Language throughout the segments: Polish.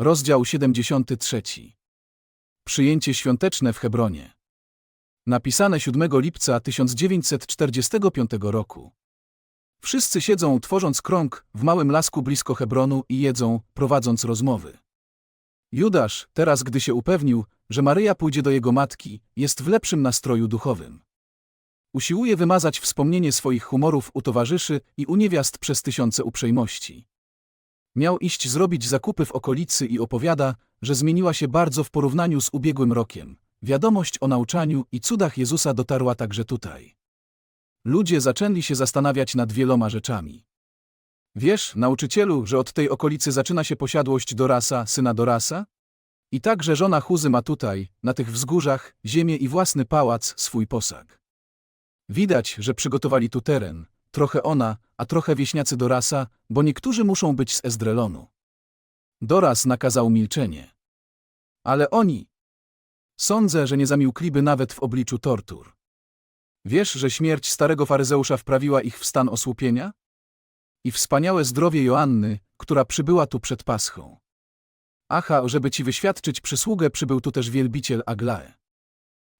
Rozdział 73. Przyjęcie świąteczne w Hebronie. Napisane 7 lipca 1945 roku. Wszyscy siedzą, tworząc krąg, w małym lasku blisko Hebronu i jedzą, prowadząc rozmowy. Judasz, teraz gdy się upewnił, że Maryja pójdzie do jego matki, jest w lepszym nastroju duchowym. Usiłuje wymazać wspomnienie swoich humorów u towarzyszy i u niewiast przez tysiące uprzejmości. Miał iść zrobić zakupy w okolicy i opowiada, że zmieniła się bardzo w porównaniu z ubiegłym rokiem. Wiadomość o nauczaniu i cudach Jezusa dotarła także tutaj. Ludzie zaczęli się zastanawiać nad wieloma rzeczami. Wiesz, nauczycielu, że od tej okolicy zaczyna się posiadłość Dorasa, syna Dorasa? I także żona Huzy ma tutaj, na tych wzgórzach, ziemię i własny pałac, swój posag. Widać, że przygotowali tu teren, trochę ona, a trochę wieśniacy Dorasa, bo niektórzy muszą być z Ezdrelonu. Doras nakazał milczenie. Ale oni. Sądzę, że nie zamilkliby nawet w obliczu tortur. Wiesz, że śmierć starego faryzeusza wprawiła ich w stan osłupienia? I wspaniałe zdrowie Joanny, która przybyła tu przed Paschą. Aha, żeby ci wyświadczyć przysługę, przybył tu też wielbiciel Aglae.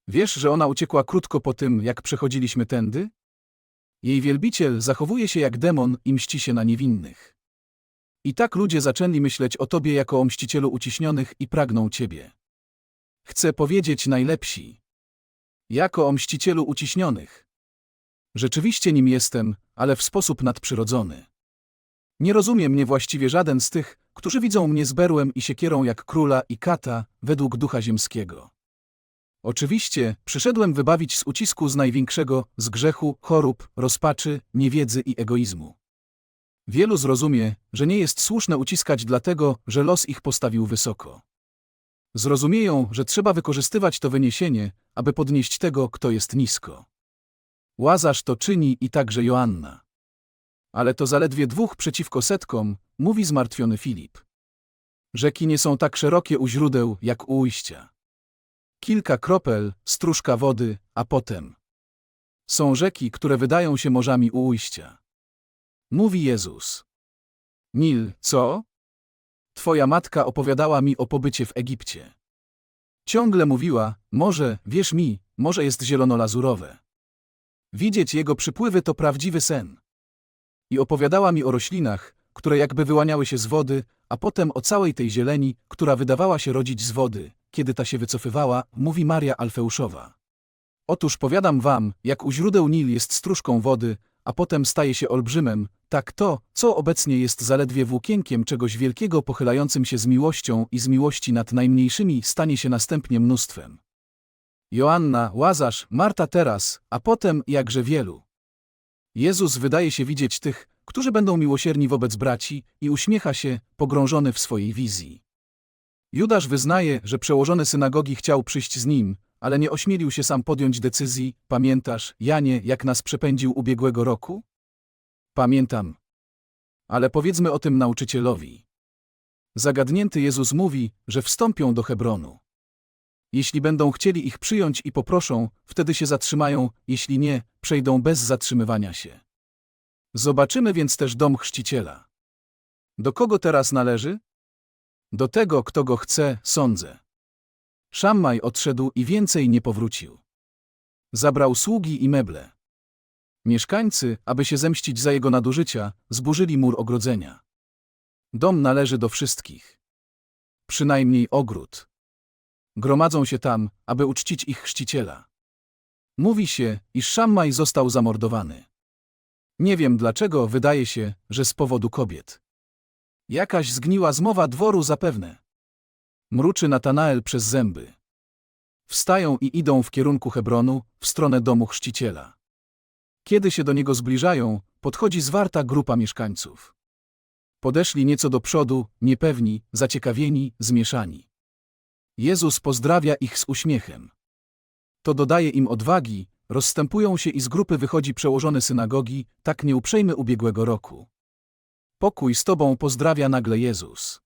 Wiesz, że ona uciekła krótko po tym, jak przechodziliśmy tędy? Jej wielbiciel zachowuje się jak demon i mści się na niewinnych. I tak ludzie zaczęli myśleć o tobie jako o mścicielu uciśnionych i pragną ciebie. Chcę powiedzieć najlepsi. Jako o mścicielu uciśnionych. Rzeczywiście nim jestem, ale w sposób nadprzyrodzony. Nie rozumie mnie właściwie żaden z tych, którzy widzą mnie z berłem i siekierą jak króla i kata, według ducha ziemskiego. Oczywiście, przyszedłem wybawić z ucisku z największego, z grzechu, chorób, rozpaczy, niewiedzy i egoizmu. Wielu zrozumie, że nie jest słuszne uciskać dlatego, że los ich postawił wysoko. Zrozumieją, że trzeba wykorzystywać to wyniesienie, aby podnieść tego, kto jest nisko. Łazarz to czyni i także Joanna. Ale to zaledwie dwóch przeciwko setkom, mówi zmartwiony Filip. Rzeki nie są tak szerokie u źródeł, jak u ujścia. Kilka kropel, stróżka wody, a potem. Są rzeki, które wydają się morzami u ujścia. Mówi Jezus. Nil, co? Twoja matka opowiadała mi o pobycie w Egipcie. Ciągle mówiła, może, wierz mi, morze jest zielonolazurowe. Widzieć jego przypływy to prawdziwy sen. I opowiadała mi o roślinach, które jakby wyłaniały się z wody, a potem o całej tej zieleni, która wydawała się rodzić z wody, kiedy ta się wycofywała, mówi Maria Alfeuszowa. Otóż powiadam wam, jak u źródeł Nil jest stróżką wody, a potem staje się olbrzymem, tak to, co obecnie jest zaledwie włókienkiem czegoś wielkiego pochylającym się z miłością i z miłości nad najmniejszymi stanie się następnie mnóstwem. Joanna, Łazarz, Marta teraz, a potem jakże wielu. Jezus wydaje się widzieć tych, którzy będą miłosierni wobec braci i uśmiecha się, pogrążony w swojej wizji. Judasz wyznaje, że przełożony synagogi chciał przyjść z nim, ale nie ośmielił się sam podjąć decyzji. Pamiętasz, Janie, jak nas przepędził ubiegłego roku? Pamiętam. Ale powiedzmy o tym nauczycielowi. Zagadnięty Jezus mówi, że wstąpią do Hebronu. Jeśli będą chcieli ich przyjąć i poproszą, wtedy się zatrzymają, jeśli nie, przejdą bez zatrzymywania się. Zobaczymy więc też dom chrzciciela. Do kogo teraz należy? Do tego, kto go chce, sądzę. Szammaj odszedł i więcej nie powrócił. Zabrał sługi i meble. Mieszkańcy, aby się zemścić za jego nadużycia, zburzyli mur ogrodzenia. Dom należy do wszystkich. Przynajmniej ogród. Gromadzą się tam, aby uczcić ich chrzciciela. Mówi się, iż Szammaj został zamordowany. Nie wiem dlaczego, wydaje się, że z powodu kobiet. Jakaś zgniła zmowa dworu zapewne. Mruczy Natanael przez zęby. Wstają i idą w kierunku Hebronu, w stronę domu chrzciciela. Kiedy się do niego zbliżają, podchodzi zwarta grupa mieszkańców. Podeszli nieco do przodu, niepewni, zaciekawieni, zmieszani. Jezus pozdrawia ich z uśmiechem. To dodaje im odwagi, rozstępują się i z grupy wychodzi przełożony synagogi, tak nieuprzejmy ubiegłego roku. Pokój z Tobą pozdrawia nagle Jezus.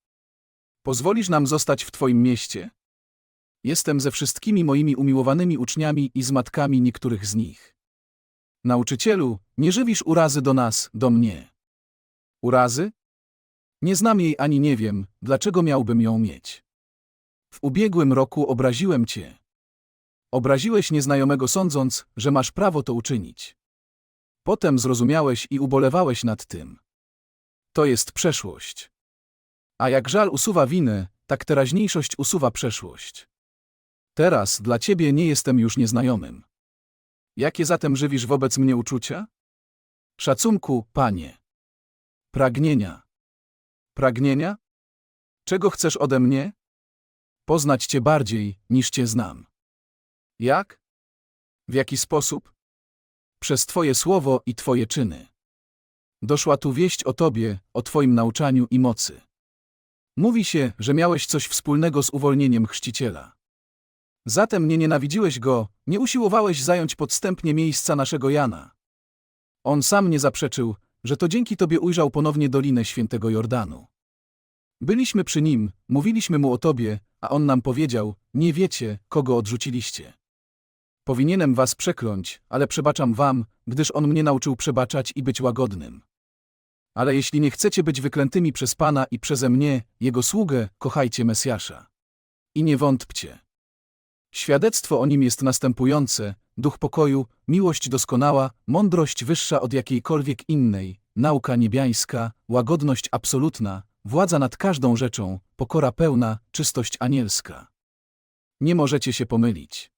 Pozwolisz nam zostać w Twoim mieście? Jestem ze wszystkimi moimi umiłowanymi uczniami i z matkami niektórych z nich. Nauczycielu, nie żywisz urazy do nas, do mnie. Urazy? Nie znam jej ani nie wiem, dlaczego miałbym ją mieć. W ubiegłym roku obraziłem cię. Obraziłeś nieznajomego sądząc, że masz prawo to uczynić. Potem zrozumiałeś i ubolewałeś nad tym. To jest przeszłość. A jak żal usuwa winę, tak teraźniejszość usuwa przeszłość. Teraz dla ciebie nie jestem już nieznajomym. Jakie zatem żywisz wobec mnie uczucia? Szacunku, panie. Pragnienia. Pragnienia? Czego chcesz ode mnie? Poznać cię bardziej, niż cię znam. Jak? W jaki sposób? Przez twoje słowo i twoje czyny. Doszła tu wieść o tobie, o twoim nauczaniu i mocy. Mówi się, że miałeś coś wspólnego z uwolnieniem chrzciciela. Zatem nie nienawidziłeś go, nie usiłowałeś zająć podstępnie miejsca naszego Jana. On sam nie zaprzeczył, że to dzięki tobie ujrzał ponownie Dolinę Świętego Jordanu. Byliśmy przy nim, mówiliśmy mu o tobie, a on nam powiedział, nie wiecie, kogo odrzuciliście. Powinienem was przekląć, ale przebaczam wam, gdyż on mnie nauczył przebaczać i być łagodnym. Ale jeśli nie chcecie być wyklętymi przez Pana i przeze mnie, Jego sługę, kochajcie Mesjasza. I nie wątpcie. Świadectwo o nim jest następujące: duch pokoju, miłość doskonała, mądrość wyższa od jakiejkolwiek innej, nauka niebiańska, łagodność absolutna, władza nad każdą rzeczą, pokora pełna, czystość anielska. Nie możecie się pomylić.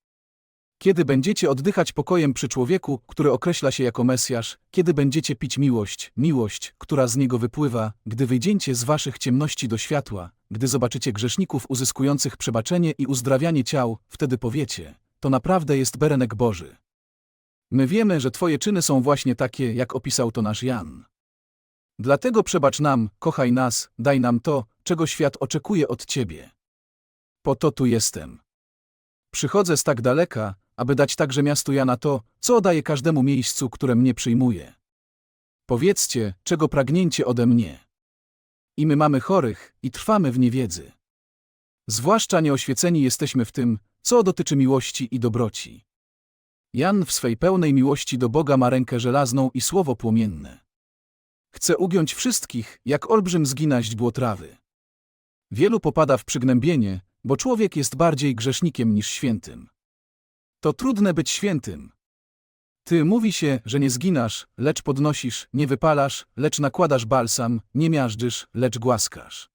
Kiedy będziecie oddychać pokojem przy człowieku, który określa się jako Mesjasz, kiedy będziecie pić miłość, miłość, która z niego wypływa, gdy wyjdziecie z waszych ciemności do światła, gdy zobaczycie grzeszników uzyskujących przebaczenie i uzdrawianie ciał, wtedy powiecie, to naprawdę jest berenek Boży. My wiemy, że twoje czyny są właśnie takie, jak opisał to nasz Jan. Dlatego przebacz nam, kochaj nas, daj nam to, czego świat oczekuje od ciebie. Po to tu jestem. Przychodzę z tak daleka, aby dać także miastu Jana to, co daje każdemu miejscu, które mnie przyjmuje. Powiedzcie, czego pragnięcie ode mnie. I my mamy chorych i trwamy w niewiedzy. Zwłaszcza nieoświeceni jesteśmy w tym, co dotyczy miłości i dobroci. Jan w swej pełnej miłości do Boga ma rękę żelazną i słowo płomienne. Chce ugiąć wszystkich, jak olbrzym zgina źdźbło trawy. Wielu popada w przygnębienie, bo człowiek jest bardziej grzesznikiem niż świętym. To trudne być świętym. Ty mówi się, że nie zginasz, lecz podnosisz, nie wypalasz, lecz nakładasz balsam, nie miażdżysz, lecz głaskasz.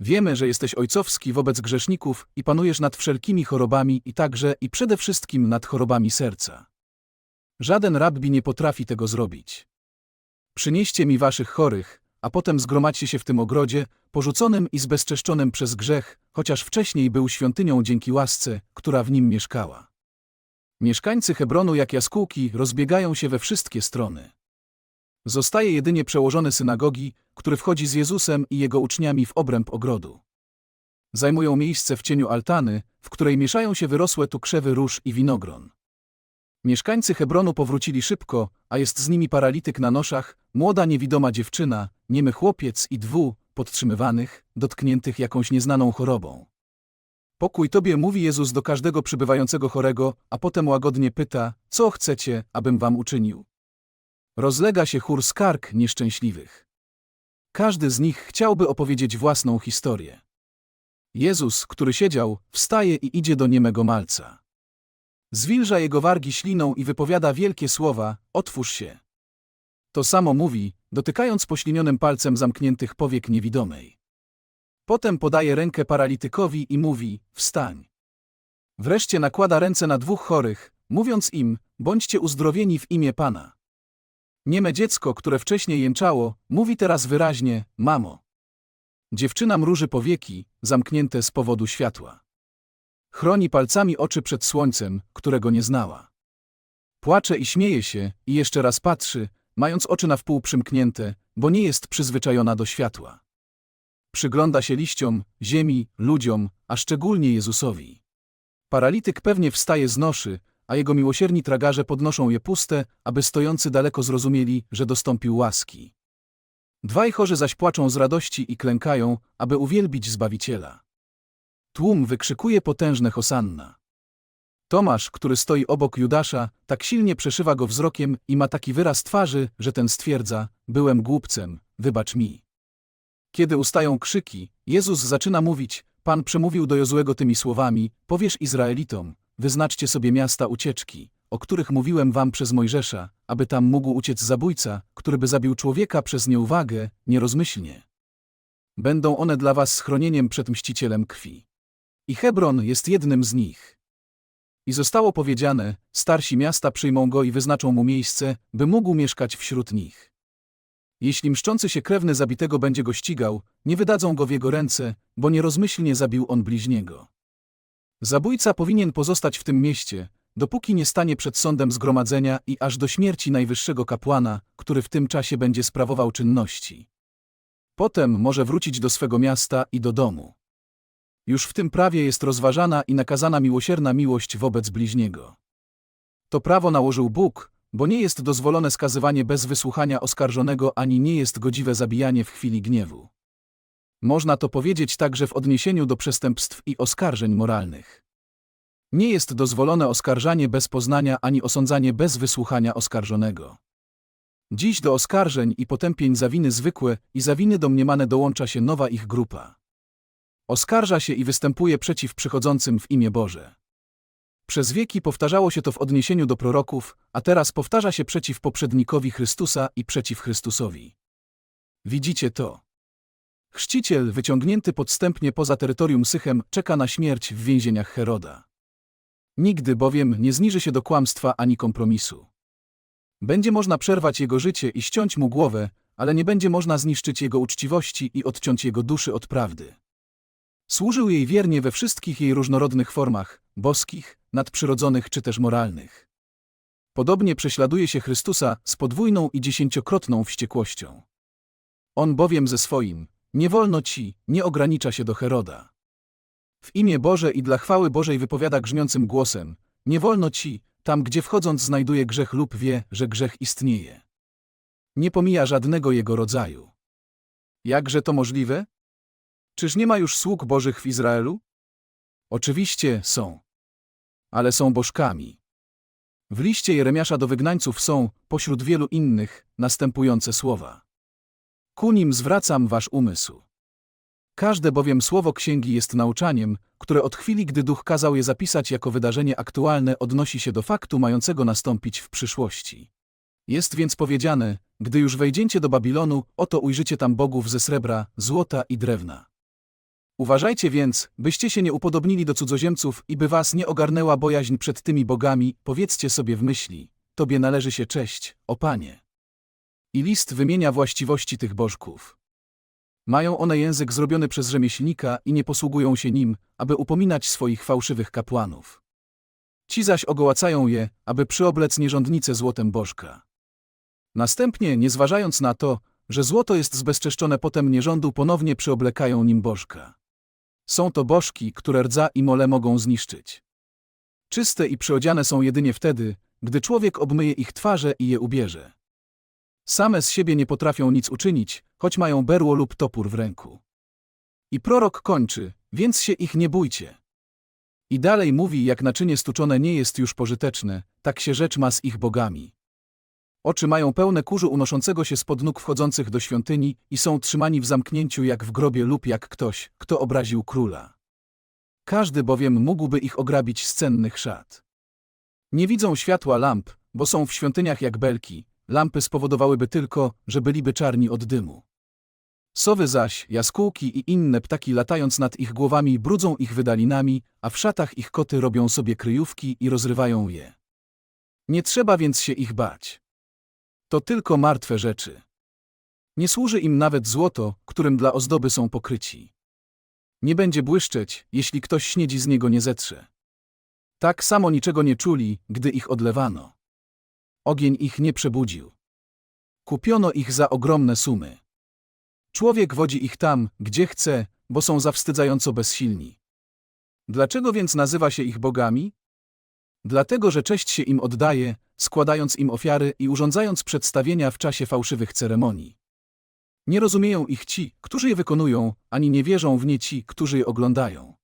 Wiemy, że jesteś ojcowski wobec grzeszników i panujesz nad wszelkimi chorobami i także i przede wszystkim nad chorobami serca. Żaden rabbi nie potrafi tego zrobić. Przynieście mi waszych chorych, a potem zgromadźcie się w tym ogrodzie, porzuconym i zbezczeszczonym przez grzech, chociaż wcześniej był świątynią dzięki łasce, która w nim mieszkała. Mieszkańcy Hebronu jak jaskółki rozbiegają się we wszystkie strony. Zostaje jedynie przełożony synagogi, który wchodzi z Jezusem i jego uczniami w obręb ogrodu. Zajmują miejsce w cieniu altany, w której mieszają się wyrosłe tu krzewy róż i winogron. Mieszkańcy Hebronu powrócili szybko, a jest z nimi paralityk na noszach, młoda niewidoma dziewczyna, niemy chłopiec i dwu, podtrzymywanych, dotkniętych jakąś nieznaną chorobą. Pokój Tobie mówi Jezus do każdego przybywającego chorego, a potem łagodnie pyta, co chcecie, abym wam uczynił. Rozlega się chór skarg nieszczęśliwych. Każdy z nich chciałby opowiedzieć własną historię. Jezus, który siedział, wstaje i idzie do niemego malca. Zwilża jego wargi śliną i wypowiada wielkie słowa, otwórz się. To samo mówi, dotykając poślinionym palcem zamkniętych powiek niewidomej. Potem podaje rękę paralitykowi i mówi, wstań. Wreszcie nakłada ręce na dwóch chorych, mówiąc im, bądźcie uzdrowieni w imię Pana. Nieme dziecko, które wcześniej jęczało, mówi teraz wyraźnie, mamo. Dziewczyna mruży powieki, zamknięte z powodu światła. Chroni palcami oczy przed słońcem, którego nie znała. Płacze i śmieje się, i jeszcze raz patrzy, mając oczy na wpół przymknięte, bo nie jest przyzwyczajona do światła. Przygląda się liściom, ziemi, ludziom, a szczególnie Jezusowi. Paralityk pewnie wstaje z noszy, a jego miłosierni tragarze podnoszą je puste, aby stojący daleko zrozumieli, że dostąpił łaski. Dwaj chorzy zaś płaczą z radości i klękają, aby uwielbić Zbawiciela. Tłum wykrzykuje potężne hosanna. Tomasz, który stoi obok Judasza, tak silnie przeszywa go wzrokiem i ma taki wyraz twarzy, że ten stwierdza, byłem głupcem, wybacz mi. Kiedy ustają krzyki, Jezus zaczyna mówić, Pan przemówił do Jozłego tymi słowami, powiesz Izraelitom, wyznaczcie sobie miasta ucieczki, o których mówiłem wam przez Mojżesza, aby tam mógł uciec zabójca, który by zabił człowieka przez nieuwagę, nierozmyślnie. Będą one dla was schronieniem przed mścicielem krwi. I Hebron jest jednym z nich. I zostało powiedziane, starsi miasta przyjmą go i wyznaczą mu miejsce, by mógł mieszkać wśród nich. Jeśli mszczący się krewny zabitego będzie go ścigał, nie wydadzą go w jego ręce, bo nierozmyślnie zabił on bliźniego. Zabójca powinien pozostać w tym mieście, dopóki nie stanie przed sądem zgromadzenia i aż do śmierci najwyższego kapłana, który w tym czasie będzie sprawował czynności. Potem może wrócić do swego miasta i do domu. Już w tym prawie jest rozważana i nakazana miłosierna miłość wobec bliźniego. To prawo nałożył Bóg, bo nie jest dozwolone skazywanie bez wysłuchania oskarżonego ani nie jest godziwe zabijanie w chwili gniewu. Można to powiedzieć także w odniesieniu do przestępstw i oskarżeń moralnych. Nie jest dozwolone oskarżanie bez poznania ani osądzanie bez wysłuchania oskarżonego. Dziś do oskarżeń i potępień za winy zwykłe i za winy domniemane dołącza się nowa ich grupa. Oskarża się i występuje przeciw przychodzącym w imię Boże. Przez wieki powtarzało się to w odniesieniu do proroków, a teraz powtarza się przeciw poprzednikowi Chrystusa i przeciw Chrystusowi. Widzicie to? Chrzciciel, wyciągnięty podstępnie poza terytorium Sychem, czeka na śmierć w więzieniach Heroda. Nigdy bowiem nie zniży się do kłamstwa ani kompromisu. Będzie można przerwać jego życie i ściąć mu głowę, ale nie będzie można zniszczyć jego uczciwości i odciąć jego duszy od prawdy. Służył jej wiernie we wszystkich jej różnorodnych formach, boskich, nadprzyrodzonych czy też moralnych. Podobnie prześladuje się Chrystusa z podwójną i dziesięciokrotną wściekłością. On bowiem ze swoim, nie wolno ci, nie ogranicza się do Heroda. W imię Boże i dla chwały Bożej wypowiada grzmiącym głosem, nie wolno ci, tam gdzie wchodząc znajduje grzech lub wie, że grzech istnieje. Nie pomija żadnego jego rodzaju. Jakże to możliwe? Czyż nie ma już sług Bożych w Izraelu? Oczywiście są. Ale są bożkami. W liście Jeremiasza do wygnańców są, pośród wielu innych, następujące słowa. Ku nim zwracam wasz umysł. Każde bowiem słowo księgi jest nauczaniem, które od chwili, gdy duch kazał je zapisać jako wydarzenie aktualne, odnosi się do faktu mającego nastąpić w przyszłości. Jest więc powiedziane, gdy już wejdziecie do Babilonu, oto ujrzycie tam bogów ze srebra, złota i drewna. Uważajcie więc, byście się nie upodobnili do cudzoziemców i by was nie ogarnęła bojaźń przed tymi bogami, powiedzcie sobie w myśli, Tobie należy się cześć, o Panie. I list wymienia właściwości tych bożków. Mają one język zrobiony przez rzemieślnika i nie posługują się nim, aby upominać swoich fałszywych kapłanów. Ci zaś ogołacają je, aby przyoblec nierządnicę złotem bożka. Następnie, nie zważając na to, że złoto jest zbezczeszczone potem nierządu, ponownie przyoblekają nim bożka. Są to bożki, które rdza i mole mogą zniszczyć. Czyste i przyodziane są jedynie wtedy, gdy człowiek obmyje ich twarze i je ubierze. Same z siebie nie potrafią nic uczynić, choć mają berło lub topór w ręku. I prorok kończy, więc się ich nie bójcie. I dalej mówi, jak naczynie stuczone nie jest już pożyteczne, tak się rzecz ma z ich bogami. Oczy mają pełne kurzu unoszącego się spod nóg wchodzących do świątyni i są trzymani w zamknięciu jak w grobie lub jak ktoś, kto obraził króla. Każdy bowiem mógłby ich ograbić z cennych szat. Nie widzą światła lamp, bo są w świątyniach jak belki, lampy spowodowałyby tylko, że byliby czarni od dymu. Sowy zaś, jaskółki i inne ptaki latając nad ich głowami brudzą ich wydalinami, a w szatach ich koty robią sobie kryjówki i rozrywają je. Nie trzeba więc się ich bać. To tylko martwe rzeczy. Nie służy im nawet złoto, którym dla ozdoby są pokryci. Nie będzie błyszczeć, jeśli ktoś śniedzi z niego nie zetrze. Tak samo niczego nie czuli, gdy ich odlewano. Ogień ich nie przebudził. Kupiono ich za ogromne sumy. Człowiek wodzi ich tam, gdzie chce, bo są zawstydzająco bezsilni. Dlaczego więc nazywa się ich bogami? Dlatego, że cześć się im oddaje, składając im ofiary i urządzając przedstawienia w czasie fałszywych ceremonii. Nie rozumieją ich ci, którzy je wykonują, ani nie wierzą w nie ci, którzy je oglądają.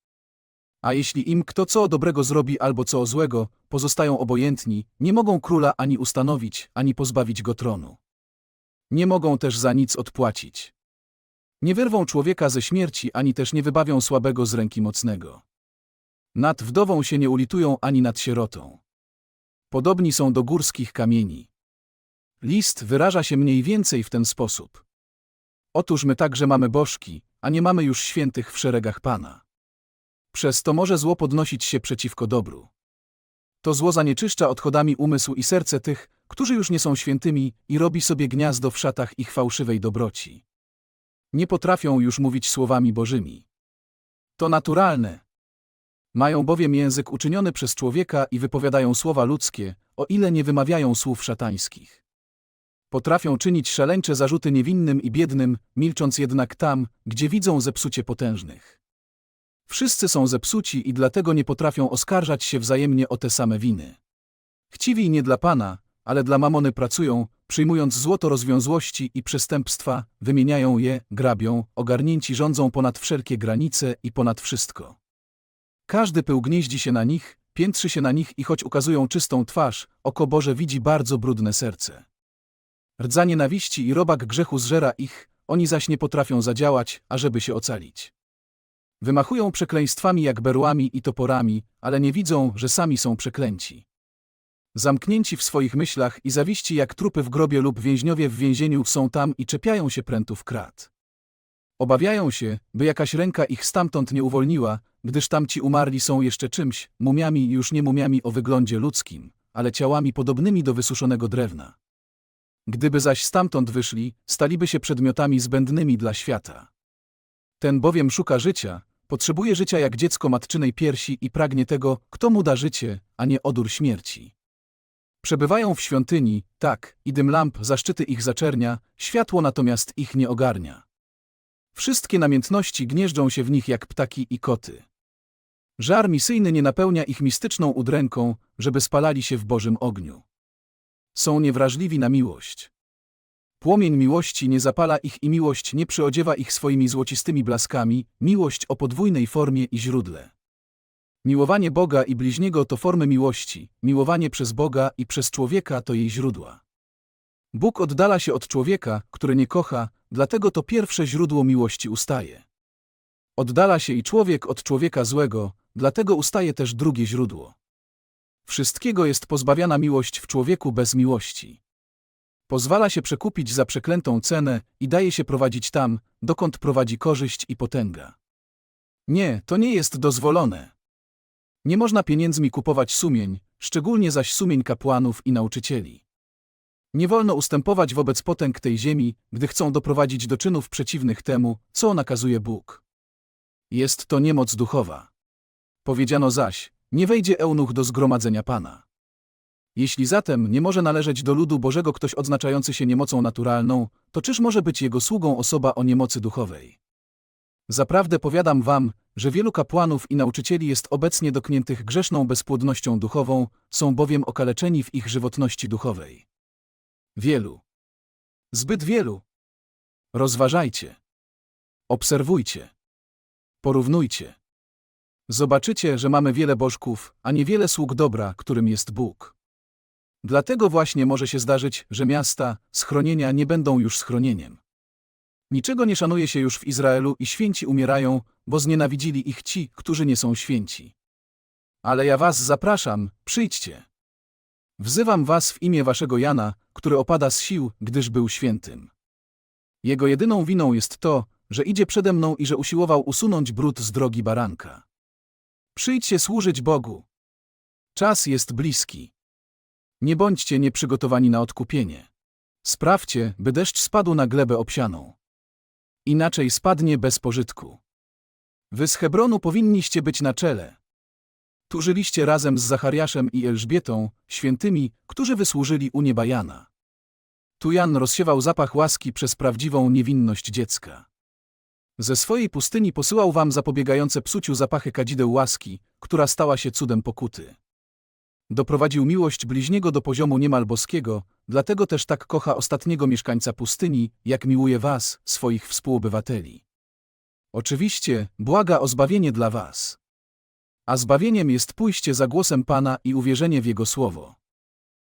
A jeśli im kto co dobrego zrobi albo co złego, pozostają obojętni, nie mogą króla ani ustanowić, ani pozbawić go tronu. Nie mogą też za nic odpłacić. Nie wyrwą człowieka ze śmierci, ani też nie wybawią słabego z ręki mocnego. Nad wdową się nie ulitują ani nad sierotą. Podobni są do górskich kamieni. List wyraża się mniej więcej w ten sposób. Otóż my także mamy bożki, a nie mamy już świętych w szeregach Pana. Przez to może zło podnosić się przeciwko dobru. To zło zanieczyszcza odchodami umysł i serce tych, którzy już nie są świętymi i robi sobie gniazdo w szatach ich fałszywej dobroci. Nie potrafią już mówić słowami bożymi. To naturalne. Mają bowiem język uczyniony przez człowieka i wypowiadają słowa ludzkie, o ile nie wymawiają słów szatańskich. Potrafią czynić szaleńcze zarzuty niewinnym i biednym, milcząc jednak tam, gdzie widzą zepsucie potężnych. Wszyscy są zepsuci i dlatego nie potrafią oskarżać się wzajemnie o te same winy. Chciwi nie dla Pana, ale dla mamony pracują, przyjmując złoto rozwiązłości i przestępstwa, wymieniają je, grabią, ogarnięci rządzą ponad wszelkie granice i ponad wszystko. Każdy pył gnieździ się na nich, piętrzy się na nich i choć ukazują czystą twarz, oko Boże widzi bardzo brudne serce. Rdza nienawiści i robak grzechu zżera ich, oni zaś nie potrafią zadziałać, ażeby się ocalić. Wymachują przekleństwami jak berłami i toporami, ale nie widzą, że sami są przeklęci. Zamknięci w swoich myślach i zawiści jak trupy w grobie lub więźniowie w więzieniu są tam i czepiają się prętów krat. Obawiają się, by jakaś ręka ich stamtąd nie uwolniła, gdyż tamci umarli są jeszcze czymś, mumiami już nie mumiami o wyglądzie ludzkim, ale ciałami podobnymi do wysuszonego drewna. Gdyby zaś stamtąd wyszli, staliby się przedmiotami zbędnymi dla świata. Ten bowiem szuka życia, potrzebuje życia jak dziecko matczynej piersi i pragnie tego, kto mu da życie, a nie odór śmierci. Przebywają w świątyni, tak, i dym lamp zaszczyty ich zaczernia, światło natomiast ich nie ogarnia. Wszystkie namiętności gnieżdżą się w nich jak ptaki i koty. Żar misyjny nie napełnia ich mistyczną udręką, żeby spalali się w Bożym ogniu. Są niewrażliwi na miłość. Płomień miłości nie zapala ich i miłość nie przyodziewa ich swoimi złocistymi blaskami, miłość o podwójnej formie i źródle. Miłowanie Boga i bliźniego to formy miłości, miłowanie przez Boga i przez człowieka to jej źródła. Bóg oddala się od człowieka, który nie kocha, dlatego to pierwsze źródło miłości ustaje. Oddala się i człowiek od człowieka złego, dlatego ustaje też drugie źródło. Wszystkiego jest pozbawiana miłość w człowieku bez miłości. Pozwala się przekupić za przeklętą cenę i daje się prowadzić tam, dokąd prowadzi korzyść i potęga. Nie, to nie jest dozwolone. Nie można pieniędzmi kupować sumień, szczególnie zaś sumień kapłanów i nauczycieli. Nie wolno ustępować wobec potęg tej ziemi, gdy chcą doprowadzić do czynów przeciwnych temu, co nakazuje Bóg. Jest to niemoc duchowa. Powiedziano zaś, nie wejdzie eunuch do zgromadzenia Pana. Jeśli zatem nie może należeć do ludu Bożego ktoś odznaczający się niemocą naturalną, to czyż może być jego sługą osoba o niemocy duchowej? Zaprawdę powiadam wam, że wielu kapłanów i nauczycieli jest obecnie dotkniętych grzeszną bezpłodnością duchową, są bowiem okaleczeni w ich żywotności duchowej. Wielu. Zbyt wielu. Rozważajcie. Obserwujcie. Porównujcie. Zobaczycie, że mamy wiele bożków, a niewiele sług dobra, którym jest Bóg. Dlatego właśnie może się zdarzyć, że miasta, schronienia nie będą już schronieniem. Niczego nie szanuje się już w Izraelu i święci umierają, bo znienawidzili ich ci, którzy nie są święci. Ale ja was zapraszam, przyjdźcie. Wzywam was w imię waszego Jana, który opada z sił, gdyż był świętym. Jego jedyną winą jest to, że idzie przede mną i że usiłował usunąć brud z drogi baranka. Przyjdźcie służyć Bogu. Czas jest bliski. Nie bądźcie nieprzygotowani na odkupienie. Sprawdźcie, by deszcz spadł na glebę obsianą. Inaczej spadnie bez pożytku. Wy z Hebronu powinniście być na czele. Tu żyliście razem z Zachariaszem i Elżbietą, świętymi, którzy wysłużyli u nieba Jana. Tu Jan rozsiewał zapach łaski przez prawdziwą niewinność dziecka. Ze swojej pustyni posyłał wam zapobiegające psuciu zapachy kadzideł łaski, która stała się cudem pokuty. Doprowadził miłość bliźniego do poziomu niemal boskiego, dlatego też tak kocha ostatniego mieszkańca pustyni, jak miłuje was, swoich współobywateli. Oczywiście, błaga o zbawienie dla was. A zbawieniem jest pójście za głosem Pana i uwierzenie w Jego słowo.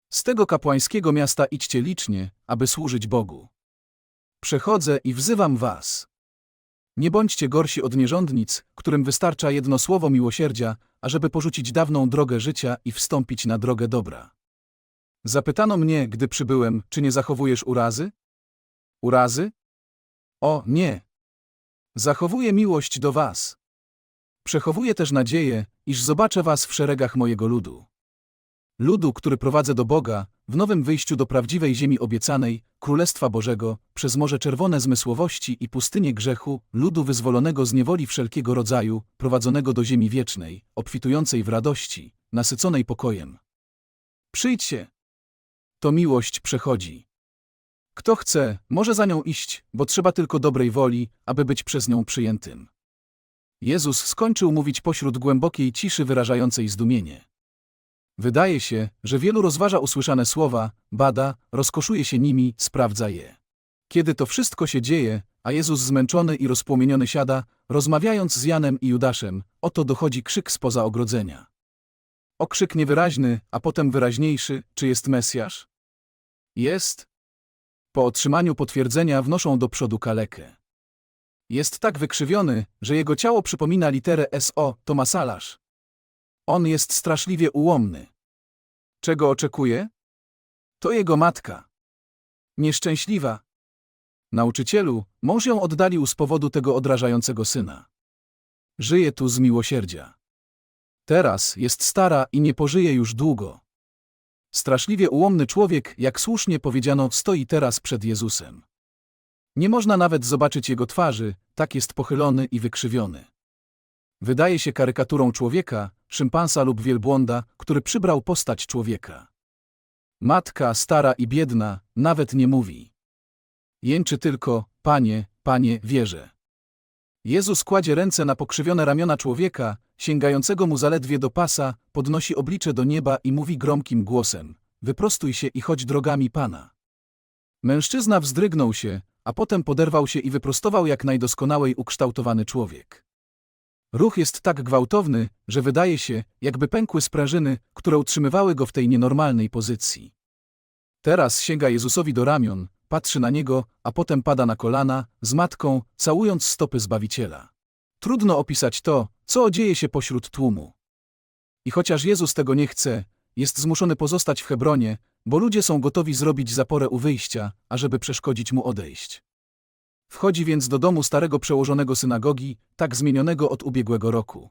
Z tego kapłańskiego miasta idźcie licznie, aby służyć Bogu. Przechodzę i wzywam was. Nie bądźcie gorsi od nierządnic, którym wystarcza jedno słowo miłosierdzia, ażeby porzucić dawną drogę życia i wstąpić na drogę dobra. Zapytano mnie, gdy przybyłem, czy nie zachowujesz urazy? Urazy? O, nie. Zachowuję miłość do was. Przechowuję też nadzieję, iż zobaczę was w szeregach mojego ludu. Ludu, który prowadzę do Boga, w nowym wyjściu do prawdziwej ziemi obiecanej, Królestwa Bożego, przez Morze Czerwone zmysłowości i pustynię grzechu, ludu wyzwolonego z niewoli wszelkiego rodzaju, prowadzonego do ziemi wiecznej, obfitującej w radości, nasyconej pokojem. Przyjdźcie. To miłość przechodzi. Kto chce, może za nią iść, bo trzeba tylko dobrej woli, aby być przez nią przyjętym. Jezus skończył mówić pośród głębokiej ciszy wyrażającej zdumienie. Wydaje się, że wielu rozważa usłyszane słowa, bada, rozkoszuje się nimi, sprawdza je. Kiedy to wszystko się dzieje, a Jezus zmęczony i rozpłomieniony siada, rozmawiając z Janem i Judaszem, oto dochodzi krzyk spoza ogrodzenia. Okrzyk niewyraźny, a potem wyraźniejszy, czy jest Mesjasz? Jest. Po otrzymaniu potwierdzenia wnoszą do przodu kalekę. Jest tak wykrzywiony, że jego ciało przypomina literę SO, to masalarz. On jest straszliwie ułomny. Czego oczekuje? To jego matka. Nieszczęśliwa. Nauczycielu, mąż ją oddalił z powodu tego odrażającego syna. Żyje tu z miłosierdzia. Teraz jest stara i nie pożyje już długo. Straszliwie ułomny człowiek, jak słusznie powiedziano, stoi teraz przed Jezusem. Nie można nawet zobaczyć jego twarzy, tak jest pochylony i wykrzywiony. Wydaje się karykaturą człowieka, szympansa lub wielbłąda, który przybrał postać człowieka. Matka, stara i biedna, nawet nie mówi. Jęczy tylko, panie, panie, wierzę. Jezus kładzie ręce na pokrzywione ramiona człowieka, sięgającego mu zaledwie do pasa, podnosi oblicze do nieba i mówi gromkim głosem: Wyprostuj się i chodź drogami Pana. Mężczyzna wzdrygnął się, a potem poderwał się i wyprostował jak najdoskonałej ukształtowany człowiek. Ruch jest tak gwałtowny, że wydaje się, jakby pękły sprężyny, które utrzymywały go w tej nienormalnej pozycji. Teraz sięga Jezusowi do ramion, patrzy na niego, a potem pada na kolana, z matką, całując stopy Zbawiciela. Trudno opisać to, co dzieje się pośród tłumu. I chociaż Jezus tego nie chce, jest zmuszony pozostać w Hebronie, bo ludzie są gotowi zrobić zaporę u wyjścia, ażeby przeszkodzić mu odejść. Wchodzi więc do domu starego przełożonego synagogi, tak zmienionego od ubiegłego roku.